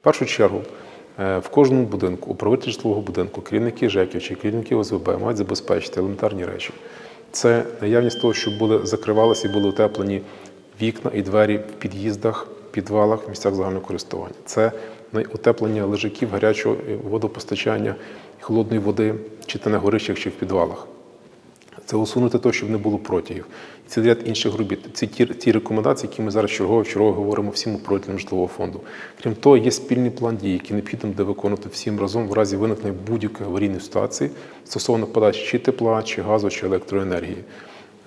В першу чергу, е, в кожному будинку, управитель житлового будинку, керівники ЖЕКів чи керівники ОСББ мають забезпечити елементарні речі. Це наявність того, щоб були закривалися і були утеплені вікна і двері в під'їздах, підвалах, в місцях загального користування. Це утеплення лежаків гарячого водопостачання, холодної води, чи то на горищах, чи в підвалах. Це усунути те, щоб не було протягів. І це ряд інших робіт. Це ті, ті рекомендації, які ми зараз чергово чергово говоримо всім управителям житлового фонду. Крім того, є спільний план дій, який необхідно буде виконувати всім разом в разі виникнення будь-якої аварійної ситуації стосовно подачі чи тепла, чи газу, чи електроенергії.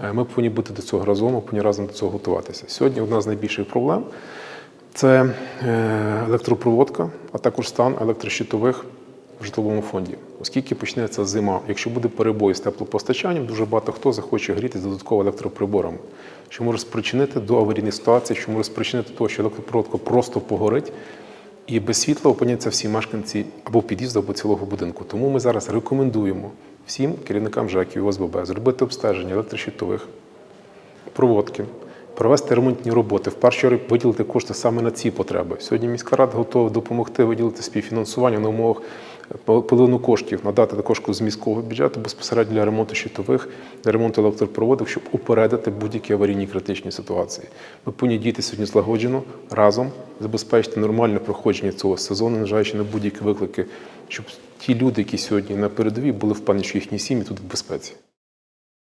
Е, Ми повинні бути до цього разом, ми повинні разом до цього готуватися. Сьогодні одна з найбільших проблем це е, електропроводка, а також стан електрощитових в житловому фонді. Оскільки почнеться зима, якщо буде перебой з теплопостачанням, дуже багато хто захоче грітися додатково електроприборами, що може спричинити до аварійної ситуації, що може спричинити того, що електропроводка просто погорить, і без світла опиняться всі мешканці або під'їзду, або цілого будинку. Тому ми зараз рекомендуємо всім керівникам ЖЕКів і ОСББ зробити обстеження електрощитових проводки, провести ремонтні роботи, в першу чергу виділити кошти саме на ці потреби. Сьогодні міська рада готова допомогти виділити співфінансування на умовах половину коштів, надати також з міського бюджету безпосередньо для ремонту щитових, для ремонту електропроводів, щоб упередити будь-які аварійні критичні ситуації. Ми повинні діяти сьогодні злагоджено разом, забезпечити нормальне проходження цього сезону, незважаючи на будь-які виклики, щоб ті люди, які сьогодні на передовій, були впевнені, що їхні сім'ї тут в безпеці.